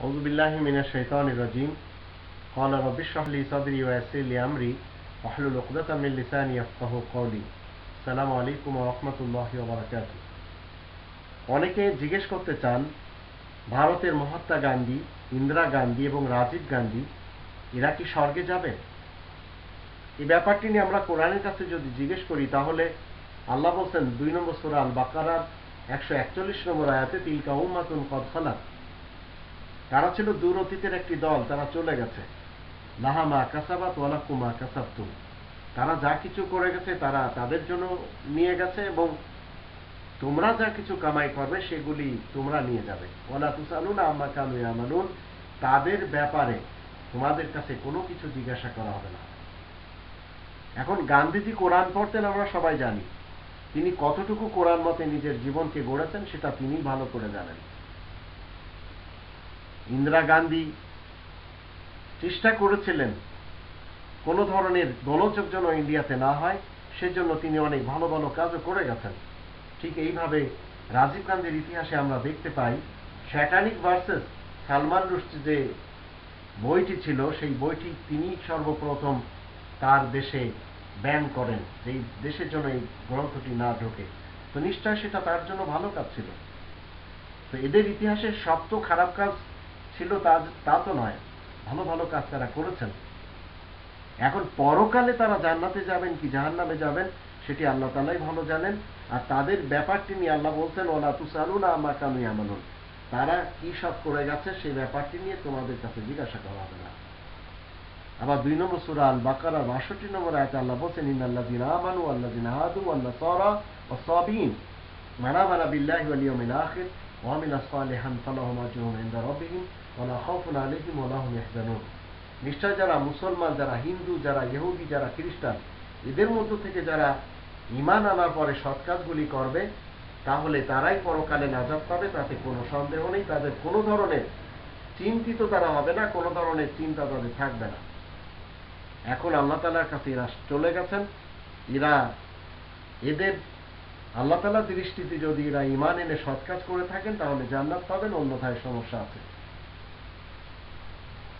أعوذ بالله من الشيطان الرجيم قال رب اشرح لي صدري ويسر لي أمري واحلل عقدة من لساني يفقه قولي السلام عليكم ورحمة الله وبركاته অনেকে জিজ্ঞেস করতে চান ভারতের মহাত্মা গান্ধী ইন্দিরা গান্ধী এবং রাজীব গান্ধী এরা কি স্বর্গে যাবে এই ব্যাপারটি নিয়ে আমরা কোরআনের কাছে যদি জিজ্ঞেস করি তাহলে আল্লাহ বলছেন দুই নম্বর সুরা আল বাকারার একশো একচল্লিশ নম্বর আয়াতে তিলকা উম্মাতুন কদ খালাত তারা ছিল দূর অতীতের একটি দল, তারা চলে গেছে। লাহামা কাসাবাত ওয়ালাকুমা কাসাবতুম। তারা যা কিছু করে গেছে, তারা তাদের জন্য নিয়ে গেছে এবং তোমরা যা কিছু কামাই করবে, সেগুলি তোমরা নিয়ে যাবে। ওলা তুসালুন আম্মা কানু ইয়ামানুন তাদের ব্যাপারে তোমাদের কাছে কোনো কিছু জিজ্ঞাসা করা হবে না। এখন গান্ধীজি কোরআন পড়তেন, আমরা সবাই জানি। তিনি কতটুকু কোরআন মতে নিজের জীবনকে গড়েছেন, সেটা তিনি ভালো করে জানেন। ইন্দিরা গান্ধী চেষ্টা করেছিলেন কোনো ধরনের গোলযোগ যেন ইন্ডিয়াতে না হয়, সেজন্য তিনি অনেক ভালো ভালো কাজও করে গেছেন। ঠিক এইভাবে রাজীব গান্ধীর ইতিহাসে আমরা দেখতে পাই শ্যাটানিক ভার্সেস সালমান রুশদি যে বইটি ছিল, সেই বইটি তিনি সর্বপ্রথম তার দেশে ব্যান করেন, যে এই দেশের জন্য এই গ্রন্থটি না ঢোকে। তো নিশ্চয় সেটা তার জন্য ভালো কাজ ছিল। তো এদের ইতিহাসের সব তো খারাপ কাজ ছিল তা তা তো নয়। ভালো ভালো কাজ তারা করেছেন। এখন পরকালে তারা জান্নাতে যাবেন কি জাহান্নামে যাবেন, সেটি আল্লাহ তালাই ভালো জানেন। আর তাদের ব্যাপারটি নিয়ে আল্লাহ বলছেন ওলা তুসালুনা আমা কানু আমানুন তারা কি সব করে গেছে সেই ব্যাপারটি নিয়ে তোমাদের কাছে জিজ্ঞাসা করা হবে না। আবার দুই নম্বর সুরা আল বাকারা বাষট্টি নম্বর আয়তে আল্লাহ বলছেন, ইন্নাল্লাযিনা আমানু আল্লাযিনা হাদু ওয়ান-নাসারা ওয়াস-সাবিন মানা মানা বিল্লাহি ওয়াল ইয়াউমিল আখির। ফালাহুম আজরুন ইনদা রাব্বিহিম ওয়া লা খাউফুন আলাইহিম ওয়া লা হুম ইয়াহজানুন নিশ্চয় যারা মুসলমান, যারা হিন্দু, যারা ইহুদি, যারা খ্রিস্টান, এদের মধ্য থেকে যারা ইমান আনার পরে সৎ কাজগুলি করবে, তাহলে তারাই পরকালে নাজাত পাবে, তাতে কোনো সন্দেহ নেই, তাদের কোনো ধরনের চিন্তিত তারা হবে না, কোনো ধরনের চিন্তা তাদের থাকবে না। এখন আল্লাহ তালার কাছে এরা চলে গেছেন। এরা এদের আল্লাহ তালার দৃষ্টিতে যদি এরা ইমান এনে সৎ কাজ করে থাকেন, তাহলে জান্নাত পাবেন, অন্যথায় সমস্যা আছে।